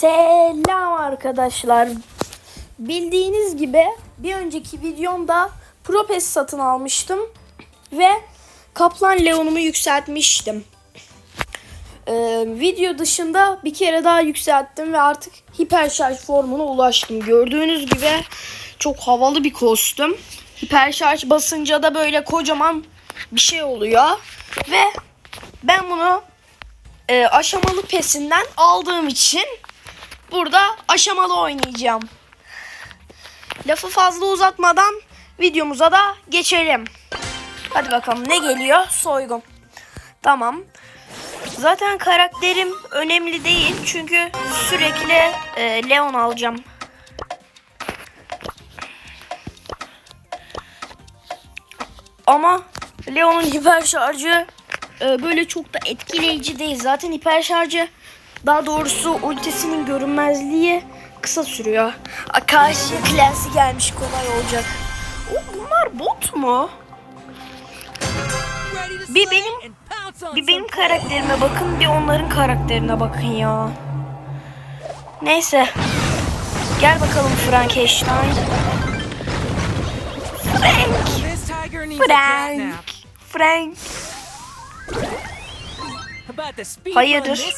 Selam arkadaşlar. Bildiğiniz gibi bir önceki videomda Propes satın almıştım ve Kaplan Leon'umu yükseltmiştim. Ee, video dışında bir kere daha yükselttim ve artık hiper şarj formuna ulaştım. Gördüğünüz gibi çok havalı bir kostüm. Hiper şarj basınca da böyle kocaman bir şey oluyor ve ben bunu e, aşamalı pesinden aldığım için burada aşamalı oynayacağım. Lafı fazla uzatmadan videomuza da geçelim. Hadi bakalım ne geliyor? Soygun. Tamam. Zaten karakterim önemli değil çünkü sürekli e, Leon alacağım. Ama Leon'un hiper şarjı e, böyle çok da etkileyici değil. Zaten hiper şarjı daha doğrusu ultisinin görünmezliği kısa sürüyor. Karşıya Clancy gelmiş kolay olacak. O, bunlar bot mu? Bir benim Bir benim karakterime bakın bir onların karakterine bakın ya. Neyse. Gel bakalım Frankenstein. Frank. Frank. Frank. Hayırdır?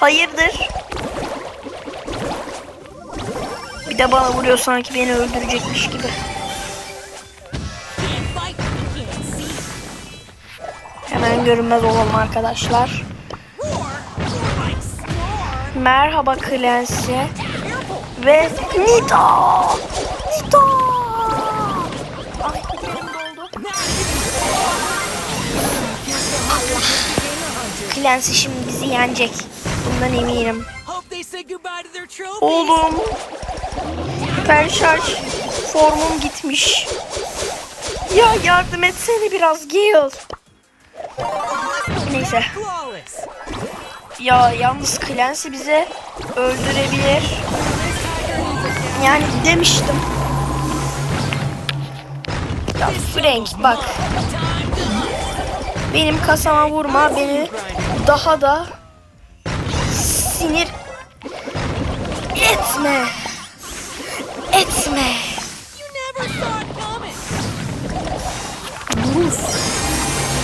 Hayırdır? Bir de bana vuruyor sanki beni öldürecekmiş gibi. Hemen görünmez olalım arkadaşlar. Merhaba Clancy. Ve Nita. Nita. Ay doldu. Clancy şimdi bizi yenecek. Bundan eminim. Oğlum. Hiper şarj formum gitmiş. Ya yardım etsene biraz Gale. Neyse. Ya yalnız Clancy bize öldürebilir. Yani demiştim. Ya Frank bak. Benim kasama vurma beni daha da sinir etme. Etme. Bruce.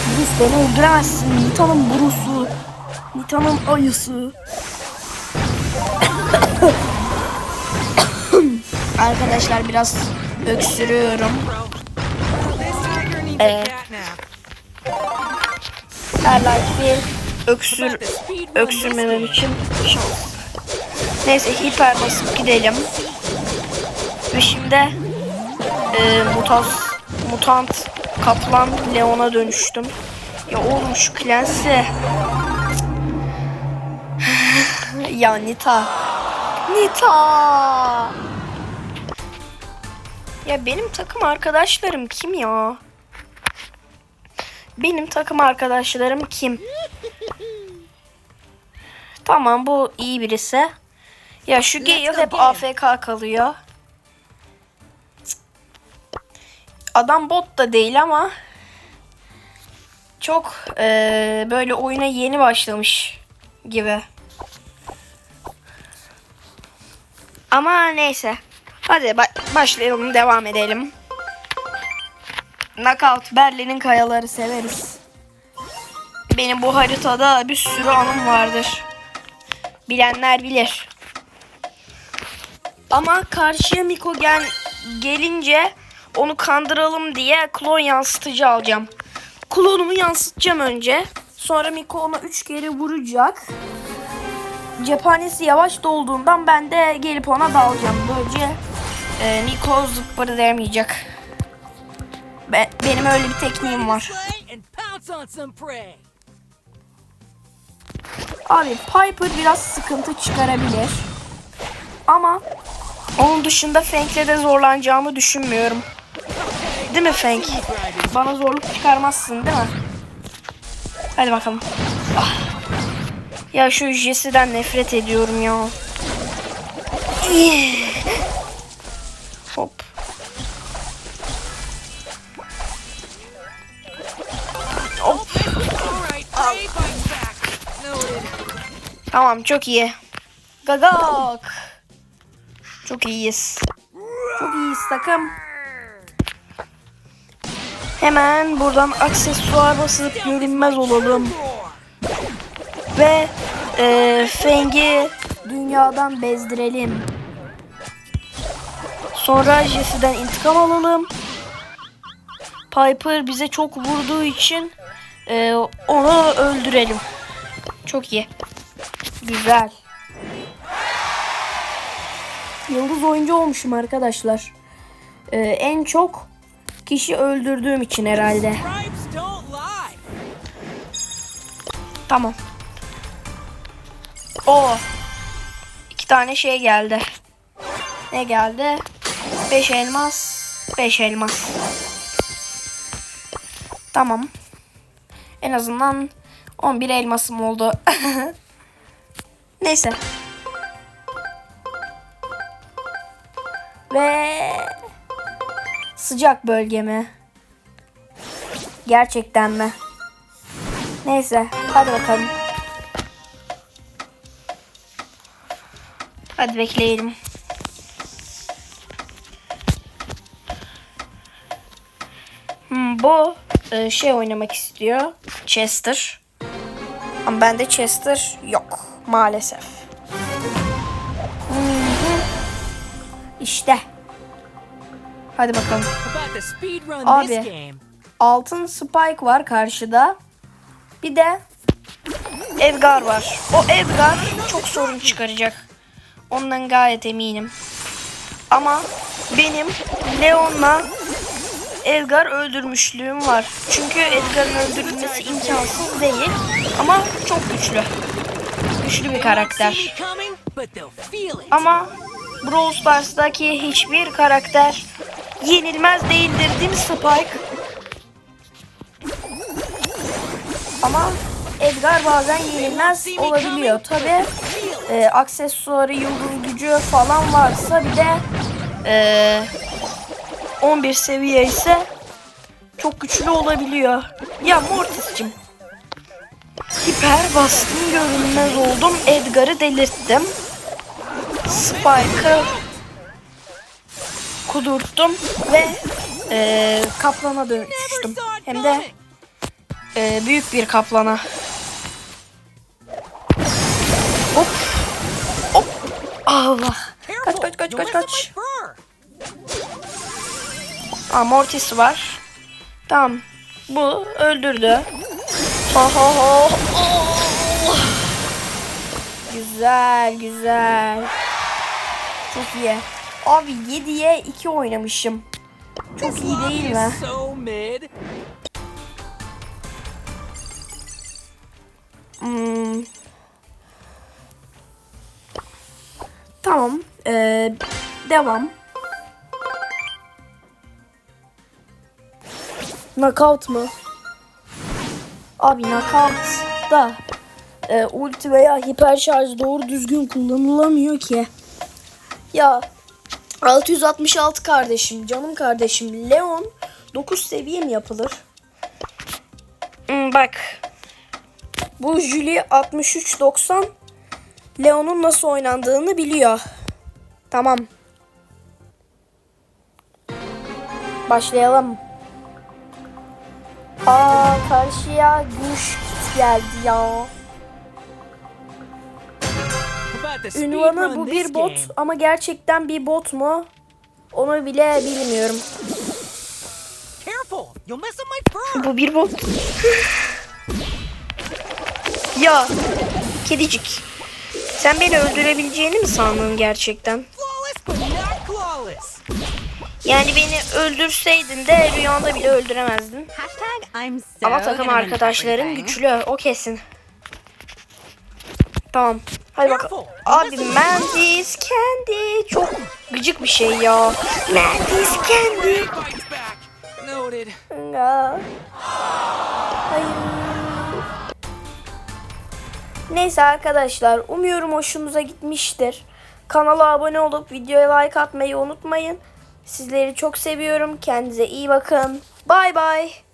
Bruce beni öldüremezsin. Nita'nın Bruce'u. Nita'nın ayısı. Arkadaşlar biraz öksürüyorum. Ee, her like bir öksür öksürmemem için şans. Neyse hiper basıp gidelim. Ve şimdi e, mutas, mutant kaplan Leon'a dönüştüm. Ya oğlum şu Clancy. ya Nita. Nita. Ya benim takım arkadaşlarım kim ya? Benim takım arkadaşlarım kim? Tamam bu iyi birisi. Ya şu Gale hep AFK kalıyor. Adam bot da değil ama çok eee, böyle oyuna yeni başlamış gibi. Ama neyse. Hadi ba- başlayalım devam edelim. Knockout Berlin'in kayaları severiz. Benim bu haritada bir sürü anım vardır. Bilenler bilir. Ama karşıya Miko gel gelince onu kandıralım diye klon yansıtıcı alacağım. Klonumu yansıtacağım önce. Sonra Miko ona 3 kere vuracak. Cephanesi yavaş dolduğundan ben de gelip ona dalacağım. Böylece e, Miko zıpparı demeyecek. Be- benim öyle bir tekniğim var. Abi Piper biraz sıkıntı çıkarabilir. Ama onun dışında Fank'le de zorlanacağımı düşünmüyorum. Değil mi Fank? Bana zorluk çıkarmazsın değil mi? Hadi bakalım. Ah. Ya şu Jesse'den nefret ediyorum ya. Hop. Tamam çok iyi. Gagak. Çok iyiyiz. Çok iyiyiz takım. Hemen buradan aksesuar basıp görünmez olalım. Ve e, Feng'i dünyadan bezdirelim. Sonra Jesse'den intikam alalım. Piper bize çok vurduğu için e, onu öldürelim. Çok iyi. Güzel. Yıldız oyuncu olmuşum arkadaşlar. E, en çok kişi öldürdüğüm için herhalde. Tamam. O. İki tane şey geldi. Ne geldi? Beş elmas. Beş elmas. Tamam. En azından 11 elmasım oldu. Neyse. Ve sıcak bölge mi? Gerçekten mi? Neyse, hadi bakalım. Hadi bekleyelim. Hmm, bu e, şey oynamak istiyor. Chester. Ama bende Chester yok maalesef. İşte. Hadi bakalım. Abi. Altın Spike var karşıda. Bir de Edgar var. O Edgar çok sorun çıkaracak. Ondan gayet eminim. Ama benim Leon'la Edgar öldürmüşlüğüm var. Çünkü Edgar'ın öldürülmesi imkansız değil. Ama çok güçlü. Güçlü bir karakter. Ama Brawl Stars'daki hiçbir karakter yenilmez değildir değil mi Spike? Ama Edgar bazen yenilmez olabiliyor. Tabi e, aksesuarı, yıldız gücü falan varsa bir de e, 11 seviye ise çok güçlü olabiliyor. Ya Mortis'cim. Hiper bastım görünmez oldum. Edgar'ı delirttim. Spike'ı kudurttum ve e, kaplana dönüştüm. Hem de e, büyük bir kaplana. Hop. Hop. Allah. Kaç kaç kaç kaç kaç. Aa, Mortis var. Tamam. Bu öldürdü. Ha ha ha. Güzel güzel. Çok iyi. Abi 7'ye 2 oynamışım. Çok iyi değil mi? Hmm. Tamam. Ee, devam. Knockout mı? Abi knockout da e, ulti veya hiper şarj doğru düzgün kullanılamıyor ki. Ya 666 kardeşim, canım kardeşim. Leon 9 seviye mi yapılır? Hmm, bak. Bu Julie 6390 Leon'un nasıl oynandığını biliyor. Tamam. Başlayalım. Aa karşıya güç geldi ya. Ünvanı bu bir bot game. ama gerçekten bir bot mu? Onu bile bilmiyorum. Bu bir bot. ya kedicik. Sen beni öldürebileceğini mi sandın gerçekten? Yani beni öldürseydin de rüyanda bile öldüremezdin. Ama takım arkadaşların güçlü o kesin. Tamam. Hadi bak. Abi Mandy's Candy çok gıcık bir şey ya. Mandy's Candy. Bites back. Noted. Ya. Hayır. Neyse arkadaşlar umuyorum hoşunuza gitmiştir. Kanala abone olup videoya like atmayı unutmayın. Sizleri çok seviyorum. Kendinize iyi bakın. Bay bay.